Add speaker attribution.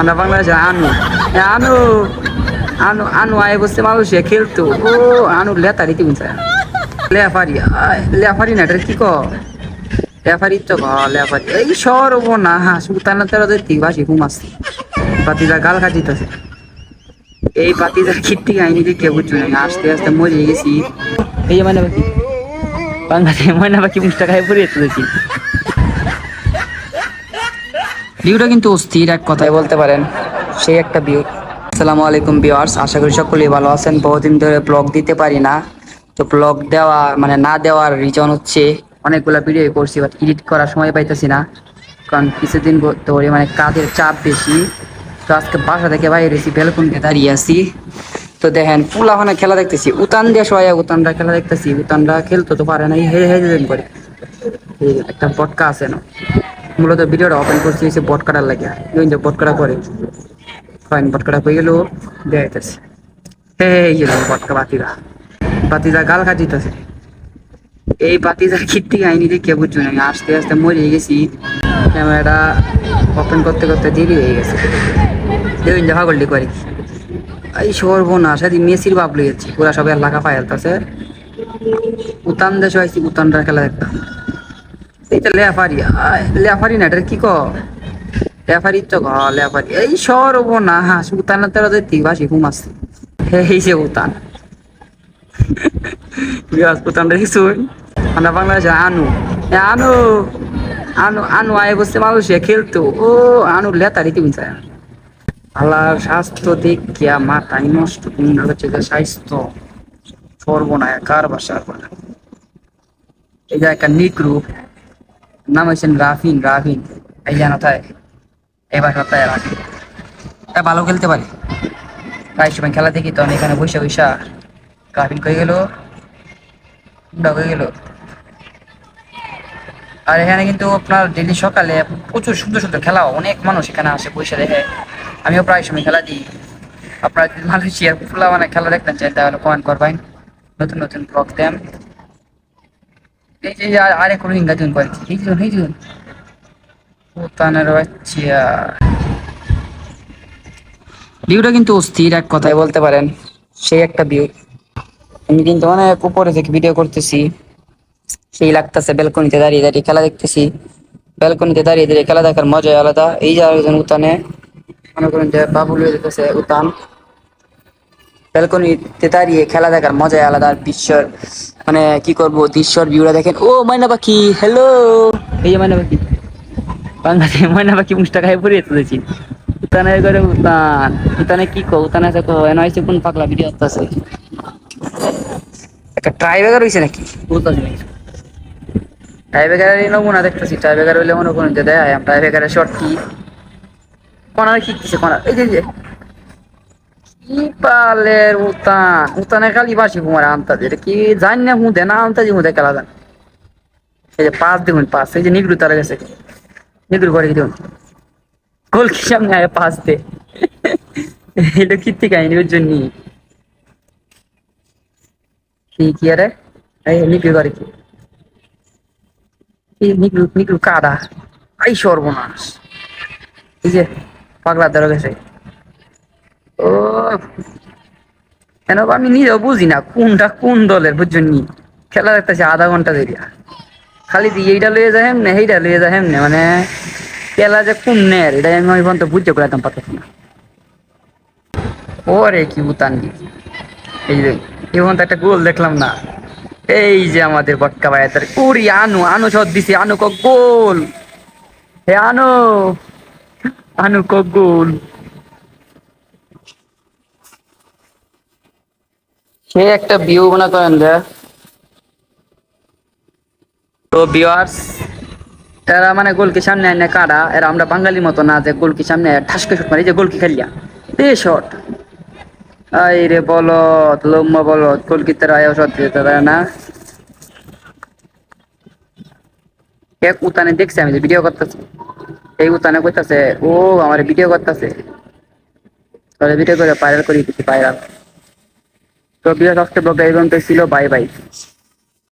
Speaker 1: আমরা বাংলাদেশে আনু। আনু আনু আনু আয় বসছে মালয়েশিয়া খেলতো। ও আনু লেতারি তুমি লেফারি আয়, লেফারি না এটা কি ক? লেফারি তো ক লেফারি। এই সরব না হ্যাঁ সুলতানা তেরো দেখতে বাসি ঘুমাচ্ছে গাল কাটিতেছে। এই পাতিদা কীর্তি আইনি দেখে বুঝছ না আস্তে আস্তে মরে গেছি। এই মানে বাকি বাংলাদেশে মুখটা খাই পড়ে দেখি। ভিউটা কিন্তু অস্থির এক কথায় বলতে পারেন। সেই একটা ভিউ আসসালামু আলাইকুম ভিউয়ার্স, আশা করি সকলেই ভালো আছেন। বহুদিন ধরে ব্লগ দিতে পারি না। তো ব্লগ দেওয়া মানে না দেওয়ার রিজন হচ্ছে অনেকগুলো ভিডিও করছি বাট এডিট করার সময় পাইতেছি না। কারণ কিছুদিন ধরে মানে কাজের চাপ বেশি। তো আজকে বাসা থেকে বাইরে এসেছি বেলকুনিতে দাঁড়িয়ে আছি। তো দেখেন ফুলা ওখানে খেলা দেখতেছি। উতান দিয়ে সবাই উতানরা খেলা দেখতেছি। উতানরা খেলতে তো পারে না, এই হে হে দিন করে। একটা পটকা আছে না। মূলত ভিডিওটা ওপেন করছি হচ্ছে বট কাটার লাগে। ওই যে বট কাটা করে। ফাইন বট কাটা হয়ে গেল দেখাইতেছে এই যে বটকা বাতিদা। বাতিদা গাল কাটিতেছে। এই বাতিদা কীর্তি আইনি দেখে বুঝছ না আমি আস্তে আস্তে মরে গেছি। ক্যামেরাটা ওপেন করতে করতে দেরি হয়ে গেছে। দেখুন যে ভাগলটি করে। এই সর্বনাশ আদি মেসির বাপ লইয়াছি। পুরা সবাই এলাকা ফাইলতেছে উতান দেশ হয়েছি উতানটার খেলা দেখতাম। এইটা লেফারি লেফারি না, এটা কি ক? লেফারি তো ক লেফারি। এই সরব না হ্যাঁ বাসি এই যে উতান। কিছু আমরা বাংলাদেশে আনু। আনু আনু আনু আয় বসছে মালয়েশিয়া খেলতো। ও আনু লেতারি তুমি চায়। আল্লাহর স্বাস্থ্য দিক গিয়া মাথায় নষ্ট তুমি হচ্ছে যে স্বাস্থ্য। সর্বনায় কার বাসার এই যে একটা নিগ্রু নাম হচ্ছেন রাফিন রাফিন। এই জানো তাই এবার সপ্তাহে রাফিন তা ভালো খেলতে পারে। প্রায় সময় খেলা দেখি তখন এখানে বৈশা বৈশা রাফিন কয়ে গেল? হয়ে গেল? আর এখানে কিন্তু আপনার ডেলি সকালে প্রচুর সুন্দর সুন্দর খেলা অনেক মানুষ এখানে আসে, বসে দেখে। আমিও প্রায় সময় খেলা দিই। আপনারা যদি মালয়েশিয়ার ফুলা মানে খেলা দেখতে চান তাহলে কমেন্ট করবেন। নতুন নতুন ব্লগ দেন। এই যে আরেক রোহিঙ্গা জন করেছি এই জন এই জন পোতানের বাচ্চা ভিউটা কিন্তু অস্থির এক কথায় বলতে পারেন সেই একটা ভিউ আমি কিন্তু অনেক উপরে থেকে ভিডিও করতেছি সেই লাগতেছে ব্যালকনিতে দাঁড়িয়ে দাঁড়িয়ে খেলা দেখতেছি ব্যালকনিতে দাঁড়িয়ে দাঁড়িয়ে খেলা দেখার মজাই আলাদা এই যে আরেকজন উতানে মনে করেন যে বাবুল হয়ে যেতেছে উতান ব্যালকনিতে দাঁড়িয়ে খেলা দেখার মজাই আলাদা আর বিশ্বর মানে কি করব দৃশ্যর ভিউটা দেখেন। ও ময়না পাখি হ্যালো এই যে ময়না পাখি। বাংলাদেশে ময়না পাখি মুখটা খাই পড়ে তুলেছি। উতানে করে উতান উতানে কি কো উতানে আছে কো এনে হয়েছে কোন পাগলা ভিডিও আছে একটা ট্রাইবেগার হয়েছে নাকি? বুঝতেছি নাকি ট্রাইবেগারের নমুনা দেখতেছি। ট্রাইবেগার হইলে মনে করুন যে দেয় ট্রাইবেগারের শর্ট কি? কোনার কি কিছে কোনার এই যে। কি পালের উতান? উতানে খালি বাসি কুমার আনতাজ, এটা কি জানি না হুঁদে না আনতাজি হুঁদে খেলা জান। এই যে পাঁচ দেখুন, পাঁচ, এই যে নিগড়ু তারা গেছে। নিগড়ু করে দেখুন। গোল কি সামনে আয় পাঁচ দে। এটা কি থেকে আইনি ওর জন্য। কি আরে? এই নিগড়ু করে কি এই নিগড়ু নিগড়ু কাদা আই সর্বনাশ। এই যে পাগলা ধরে গেছে। কেন আমি নিজেও বুঝি না কোনটা কোন দলের বুঝছেন নি? খেলা দেখতেছে আধা ঘণ্টা ধরিয়া। খালি দিয়ে এইটা লয়ে যায় হেমনে এইটা লয়ে যায় হেমনে মানে খেলা যে কোন নের এটা আমি ওই পর্যন্ত বুঝতে পারতাম পারতাম না। ওরে কি উতান এই যে, এই পর্যন্ত একটা গোল দেখলাম না। এই যে আমাদের বটকা ভাই, তার উড়ি আনু আনু শট দিছি, আনু ক গোল। হে আনু আনু ক গোল। সে একটা ভিউ মনে করেন যে, তো ভিউয়ার্স এরা মানে গোলকি সামনে এনে কাটা এরা আমরা বাঙালির মতো না যে গোলকি সামনে ঠাসকে শুট মারি, যে গোলকি খেলিয়া। এ শট আই রে বলত লম্বা বলত গোলকি তারা শট দিতে পারে না। এক উতানে দেখছি, আমি যে ভিডিও করতেছে। এই উতানে কইতাছে, ও, আমার ভিডিও করতেছে। ভিডিও করে ভাইরাল করে দিচ্ছি ভাইরাল তো বিরাট আজকে ব্লগটা এই পর্যন্ত ছিল বাই বাই